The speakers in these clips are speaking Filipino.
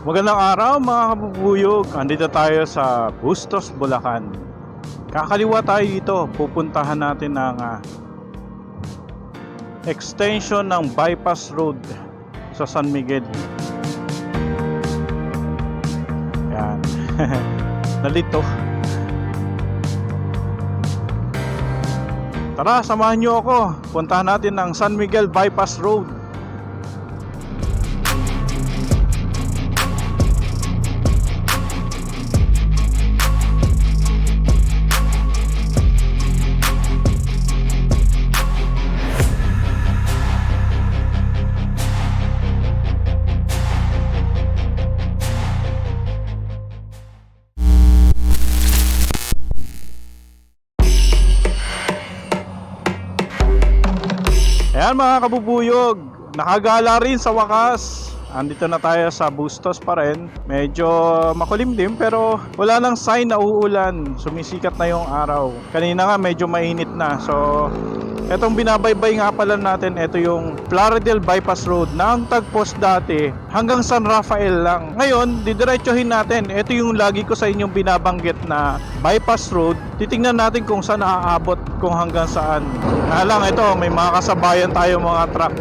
Magandang araw mga kabubuyog. Andito tayo sa Bustos, Bulacan. Kakaliwa tayo dito. Pupuntahan natin ang ah, extension ng bypass road sa San Miguel. Yan. Nalito. Tara, samahan nyo ako. Puntahan natin ang San Miguel Bypass Road. Ayan mga kabubuyog, nakagala rin sa wakas. Andito na tayo sa Bustos pa rin. Medyo makulimlim pero wala nang sign na uulan. Sumisikat na yung araw. Kanina nga medyo mainit na. So, etong binabaybay nga pala natin, ito yung Plaridel Bypass Road na ang tagpos dati hanggang San Rafael lang. Ngayon, didiretsuhin natin. Ito yung lagi ko sa inyong binabanggit na bypass road. Titingnan natin kung saan naaabot, kung hanggang saan. Kaya lang, ito, may mga kasabayan tayo mga truck.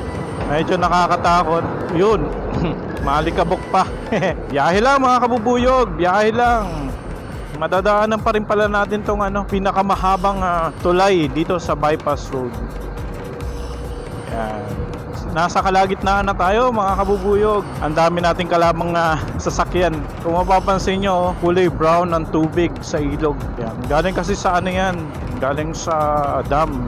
Medyo nakakatakot. Yun, malikabok pa. biyahe lang mga kabubuyog, biyahe lang. Madadaanan pa rin pala natin tong ano, pinakamahabang ah, tulay dito sa bypass road. Yan. Nasa kalagitnaan na tayo mga kabubuyog. Ang dami nating kalabang na sasakyan. Kung mapapansin nyo, kulay brown ang tubig sa ilog. Yan. Galing kasi sa ano yan? Galing sa dam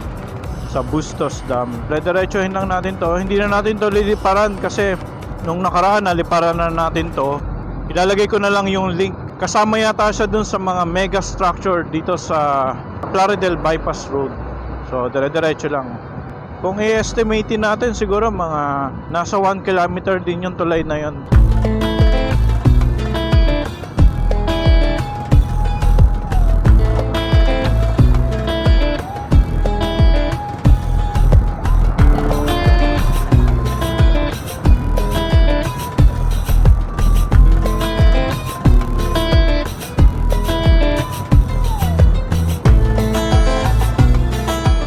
sa Bustos Dam. Diretsuhin lang natin to. Hindi na natin to liliparan kasi nung nakaraan naliparan na natin to. Ilalagay ko na lang yung link. Kasama yata siya dun sa mga mega structure dito sa Plaridel Bypass Road. So dire-diretso lang. Kung i-estimate natin siguro mga nasa 1 kilometer din yung tulay na yon.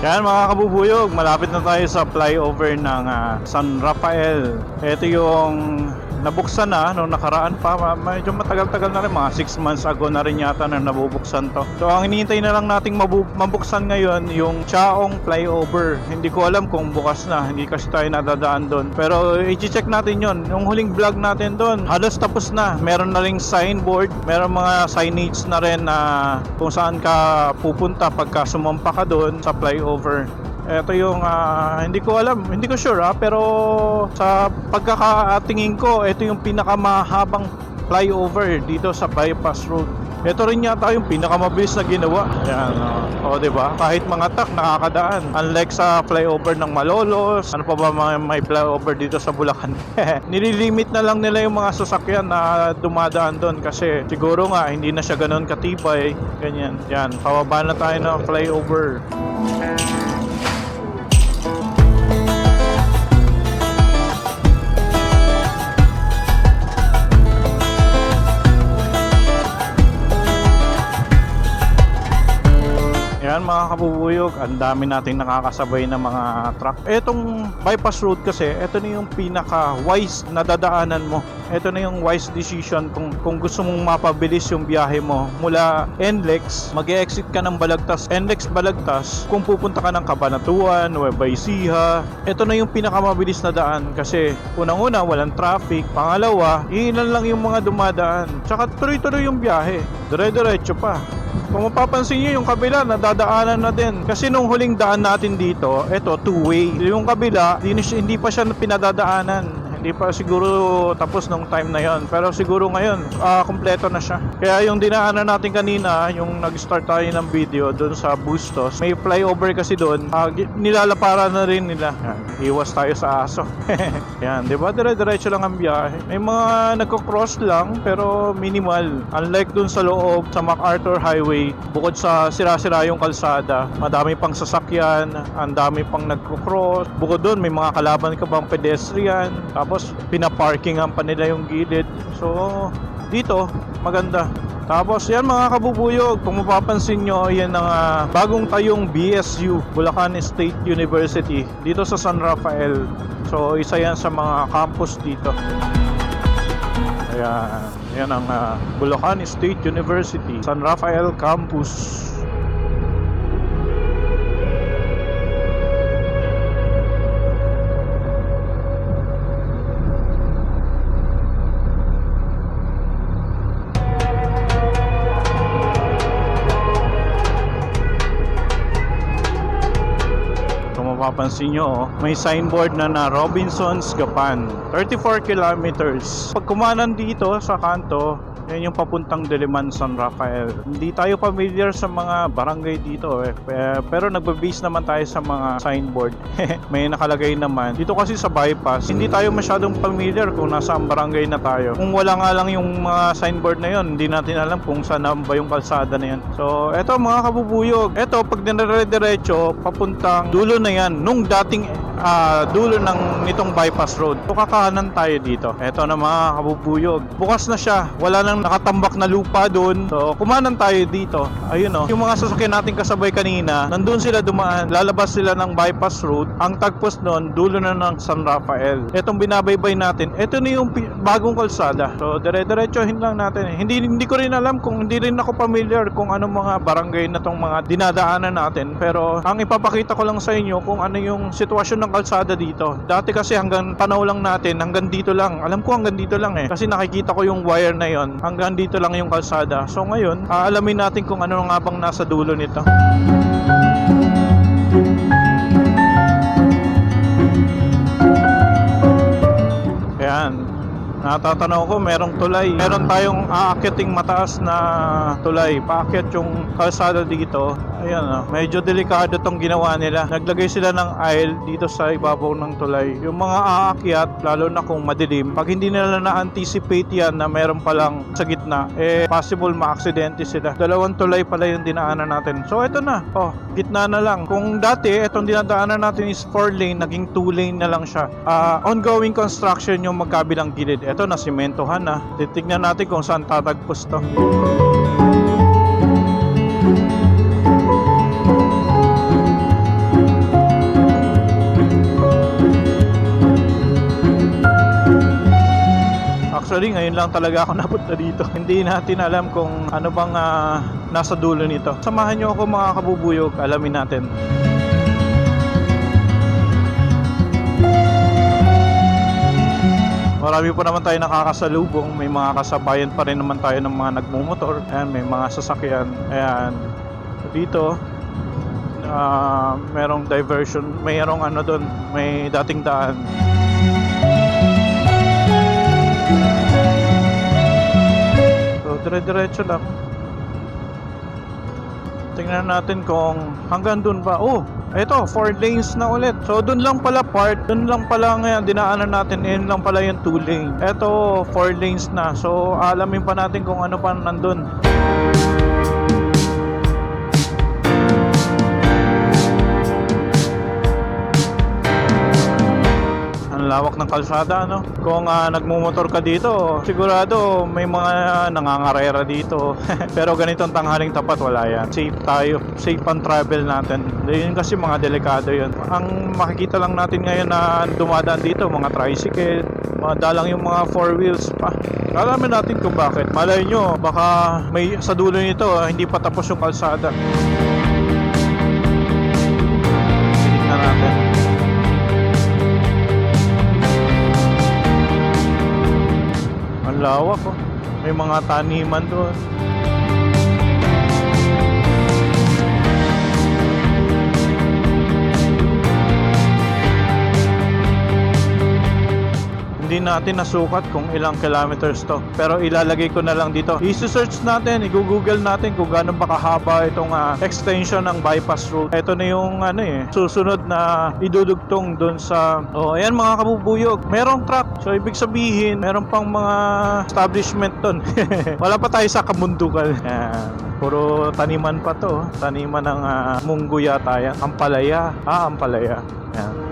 Yan mga kabubuyog, malapit na tayo sa flyover ng ah, San Rafael. Ito yung nabuksan na nung nakaraan pa, medyo matagal-tagal na rin, mga 6 months ago na rin yata na nabubuksan to. So ang hinihintay na lang nating mabu- mabuksan ngayon yung Chaong flyover. Hindi ko alam kung bukas na, hindi kasi tayo nadadaan doon. Pero i-check natin yon. Yung huling vlog natin doon, halos tapos na. Meron na ring signboard, meron mga signage na rin na kung saan ka pupunta pagka sumampa ka doon sa flyover. Ito yung ah, hindi ko alam, hindi ko sure ah, pero sa pagkakatingin ko, ito yung pinakamahabang flyover dito sa bypass road. Ito rin yata yung pinakamabilis na ginawa. Ayan, oh. o, di ba? Kahit mga truck nakakadaan. Unlike sa flyover ng Malolos, ano pa ba mga may flyover dito sa Bulacan? Nililimit na lang nila yung mga sasakyan na dumadaan doon kasi siguro nga hindi na siya ganoon katibay. Ganyan. Yan, pababa na tayo ng flyover. Kabubuyog, ang dami nating nakakasabay na mga truck. Etong bypass road kasi, ito na yung pinaka wise na dadaanan mo. Ito na yung wise decision kung, kung gusto mong mapabilis yung biyahe mo. Mula NLEX, mag exit ka ng Balagtas. NLEX Balagtas, kung pupunta ka ng Cabanatuan, Nueva Ecija, ito na yung pinakamabilis na daan kasi unang-una walang traffic. Pangalawa, iilan lang yung mga dumadaan. Tsaka tuloy-tuloy yung biyahe. Dire-diretso pa. Kung mapapansin nyo, yung kabila, nadadaanan na din. Kasi nung huling daan natin dito, eto, two-way. Yung kabila, hindi, hindi pa siya pinadadaanan. Hindi pa siguro tapos nung time na yon Pero siguro ngayon, ah, kompleto na siya. Kaya yung dinaanan natin kanina, yung nag-start tayo ng video doon sa Bustos, may flyover kasi doon, ah, gi- nilalapara na rin nila. Yan, iwas tayo sa aso. Yan, di ba? Dire-diretso lang ang biyahe. May mga nagko-cross lang, pero minimal. Unlike dun sa loob, sa MacArthur Highway, bukod sa sira-sira yung kalsada, madami pang sasakyan, ang dami pang nagko-cross. Bukod dun, may mga kalaban ka bang pedestrian, Tapos pinaparkingan pa nila yung gilid. So dito maganda. Tapos yan mga kabubuyog, kung mapapansin nyo, yan ang ah, bagong tayong BSU, Bulacan State University, dito sa San Rafael. So isa yan sa mga campus dito. Ayan, yan ang ah, Bulacan State University, San Rafael Campus. Kung mapapansin nyo, oh, may signboard na na Robinson's Gapan. 34 kilometers. Pag kumanan dito sa kanto, yan yung papuntang Diliman San Rafael. Hindi tayo familiar sa mga barangay dito eh. Pe- Pero nagbe-base naman tayo sa mga signboard. may nakalagay naman. Dito kasi sa bypass, hindi tayo masyadong familiar kung nasaan barangay na tayo. Kung wala nga lang yung mga signboard na yon, hindi natin alam kung saan ba yung kalsada na yan. So, eto mga kabubuyog. Eto, pag dinire-diretso, papuntang dulo na yan. Nung dating ah, dulo ng nitong bypass road. So, kakahanan tayo dito. Eto na mga kabubuyog. Bukas na siya. Wala nang nakatambak na lupa doon. So, kumanan tayo dito. Ayun o. Yung mga sasakyan natin kasabay kanina, nandun sila dumaan. Lalabas sila ng bypass road. Ang tagpos noon, dulo na ng San Rafael. Etong binabaybay natin, eto na yung bagong kalsada. So, dire-diretsohin lang natin. Hindi hindi ko rin alam kung hindi rin ako familiar kung anong mga barangay na tong mga dinadaanan natin. Pero ang ipapakita ko lang sa inyo kung ano yung sitwasyon ng kalsada dito. Dati kasi hanggang tanaw lang natin, hanggang dito lang. Alam ko hanggang dito lang eh. Kasi nakikita ko yung wire na yon. Hanggang dito lang yung kalsada. So ngayon, aalamin natin kung ano nga bang nasa dulo nito. Ayan. Natatanaw ko, merong tulay. Meron tayong aakyating mataas na tulay. Paakyat yung kalsada dito. Ayan, oh. medyo delikado tong ginawa nila. Naglagay sila ng aisle dito sa ibabaw ng tulay. Yung mga aakyat, lalo na kung madilim, pag hindi nila na-anticipate yan na meron palang sa gitna, eh possible ma-aksidente sila. Dalawang tulay pala yung dinaanan natin. So, eto na. Oh, gitna na lang. Kung dati, etong dinadaanan natin is 4 lane, naging 2 lane na lang siya. Ah, ongoing construction yung magkabilang gilid. Eto na, simentohan na. Titignan natin kung saan tatagpos to. Actually, ngayon lang talaga ako napunta dito. Hindi natin alam kung ano bang ah, nasa dulo nito. Samahan nyo ako mga kabubuyog, alamin natin. Marami po naman tayo nakakasalubong. May mga kasabayan pa rin naman tayo ng mga nagmumotor. Ayan, may mga sasakyan. Ayan. Dito, ah, merong diversion. Mayroong ano doon, may dating daan. So, dire-diretso lang. Tingnan natin kung hanggang dun ba. Oh, eto, 4 lanes na ulit. So, dun lang pala part. Dun lang pala ngayon, dinaanan natin. Yun lang pala yung 2 lane. Eto, 4 lanes na. So, alamin pa natin kung ano pa nandun. Ang lawak ng kalsada, no? Kung ah, nagmumotor ka dito, sigurado may mga nangangarera dito. Pero ganitong tanghaling tapat, wala yan. Safe tayo. Safe ang travel natin. Yun kasi mga delikado yun. Ang makikita lang natin ngayon na dumadaan dito, mga tricycle, mga dalang yung mga four wheels pa. Alamin natin kung bakit. Malay nyo, baka may sa dulo nito, ah, hindi pa tapos yung kalsada. Ang lawak oh. May mga taniman doon. Hindi natin nasukat kung ilang kilometers to. Pero ilalagay ko na lang dito. I-search natin, i-google natin kung gaano ba kahaba itong ah, extension ng bypass road. Ito na yung ano eh, susunod na idudugtong doon sa... Oh, ayan mga kabubuyog. Merong truck. So ibig sabihin, meron pang mga establishment doon. Wala pa tayo sa kamundukan. Ayan. Puro taniman pa to. Taniman ng ah, munggo yata yan. Ampalaya. Ah, ampalaya. Ayan.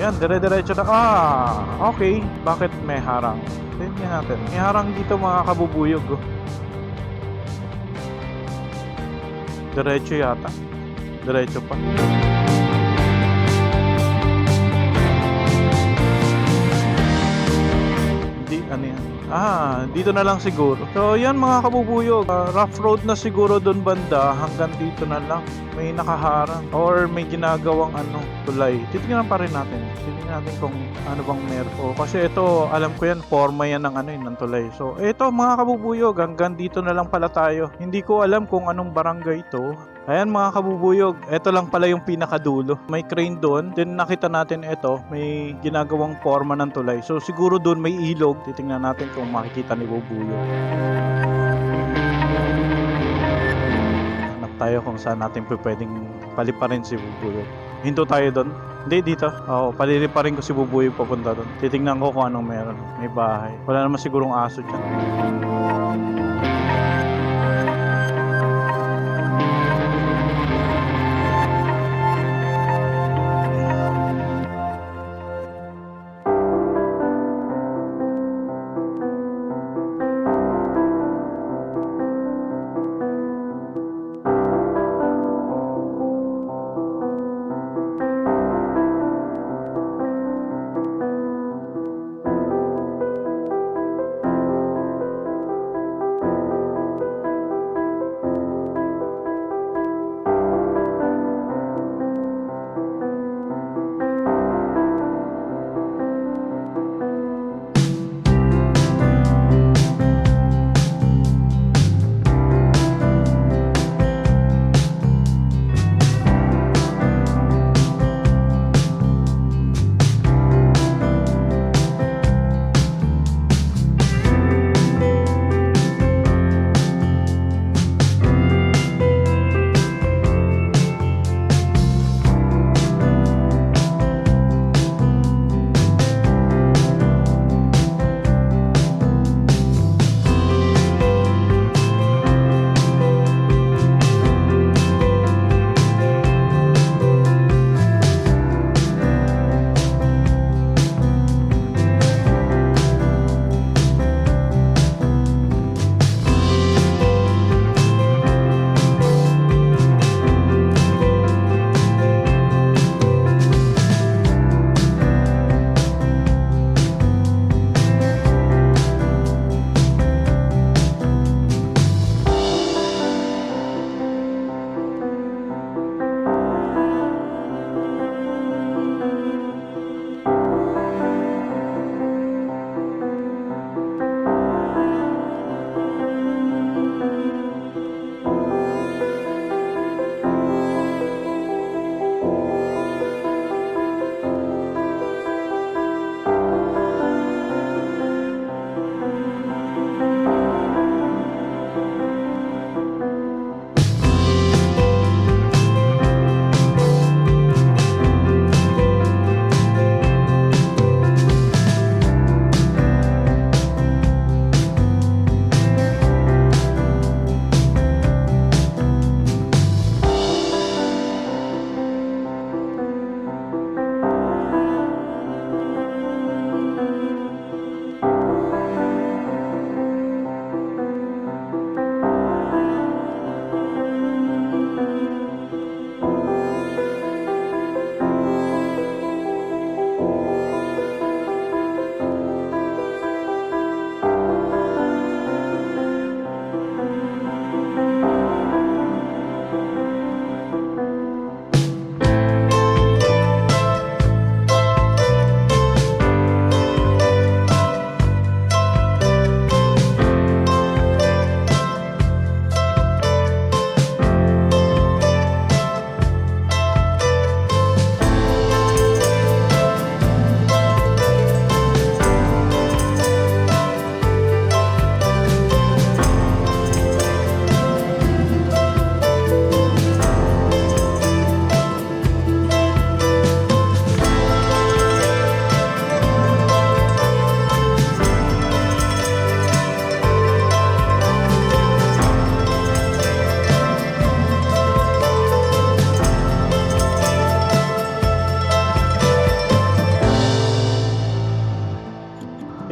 So, yan, dire-diretso na. Ah, okay. Bakit may harang? Tingnan natin. May harang dito mga kabubuyog. oh. Diretso yata. Diretso pa. Hindi, ano yan? Ah, dito na lang siguro. So, yan mga kabubuyog. Ah, rough road na siguro doon banda. Hanggang dito na lang. May nakaharang. Or may ginagawang ano, tulay. Titingnan pa rin natin. Titingnan natin kung ano bang meron. Oh, kasi ito, alam ko yan, forma yan ng ano yun, ng tulay. So, ito mga kabubuyog. Hanggang dito na lang pala tayo. Hindi ko alam kung anong barangay ito. Ayan mga kabubuyog, ito lang pala yung pinakadulo. May crane doon, then nakita natin ito, may ginagawang forma ng tulay. So siguro doon may ilog, titingnan natin kung makikita ni Bubuyog. Hanap tayo kung saan natin pwedeng paliparin si Bubuyog. Hinto tayo doon. Hindi, dito. Oo, paliliparin ko si Bubuyog papunta doon. Titingnan ko kung anong meron. May bahay. Wala naman sigurong aso dyan.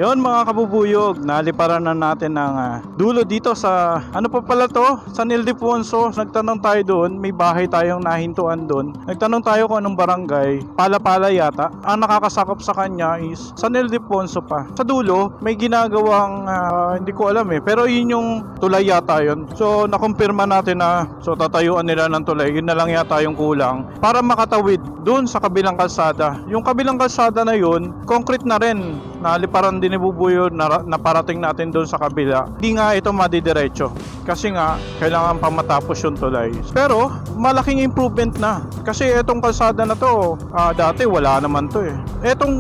Yon mga kabubuyog, naliparan na natin ng ah, dulo dito sa ano pa pala to? San Ildefonso. Nagtanong tayo doon, may bahay tayong nahintuan doon. Nagtanong tayo kung anong barangay, Pala-Pala yata. Ang nakakasakop sa kanya is San Ildefonso pa. Sa dulo, may ginagawang ah, hindi ko alam eh, pero yun yung tulay yata yun. So nakumpirma natin na so tatayuan nila ng tulay. Yun na lang yata yung kulang para makatawid doon sa kabilang kalsada. Yung kabilang kalsada na yun, concrete na rin. Naliparan din ni Bubuyo na naparating natin doon sa kabila. Hindi nga ito madidiretso. Kasi nga, kailangan pa matapos yung tulay. Pero, malaking improvement na. Kasi itong kalsada na to, ah, dati wala naman to eh. Itong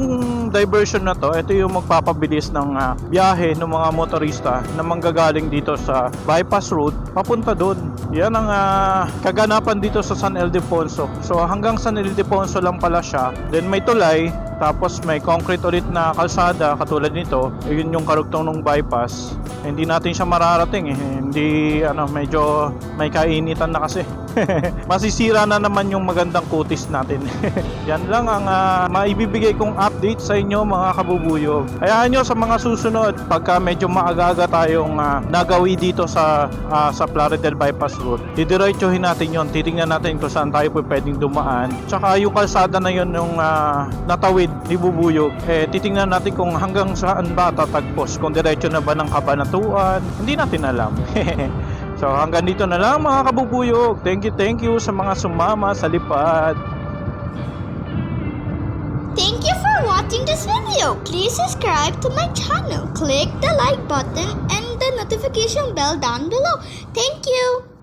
diversion na to, ito yung magpapabilis ng ah, biyahe ng mga motorista na manggagaling dito sa bypass road papunta doon. Yan ang ah, kaganapan dito sa San Ildefonso. So hanggang San Ildefonso lang pala siya. Then may tulay, tapos may concrete ulit na kalsada katulad nito. Yun yung karugtong ng bypass. Hindi natin siya mararating eh. Hindi ano medyo may kainitan na kasi. Masisira na naman yung magandang kutis natin. Yan lang ang ah, maibibigay kong update sa inyo mga kabubuyog. Hayaan nyo sa mga susunod pagka medyo maaga-aga tayong ah, nagawi dito sa ah, sa Plaridel Bypass Road. Didiretsuhin natin yon. Titingnan natin kung saan tayo pwedeng dumaan. Tsaka yung kalsada na yon yung ah, natawid ni Bubuyog. Eh titingnan natin kung hanggang saan ba tatagpos. Kung diretso na ba ng kabanatuan. Hindi natin alam. So hanggang dito na lang mga kabubuyog. Thank you, thank you sa mga sumama sa lipad. Thank you for watching this video. Please subscribe to my channel. Click the like button and the notification bell down below. Thank you.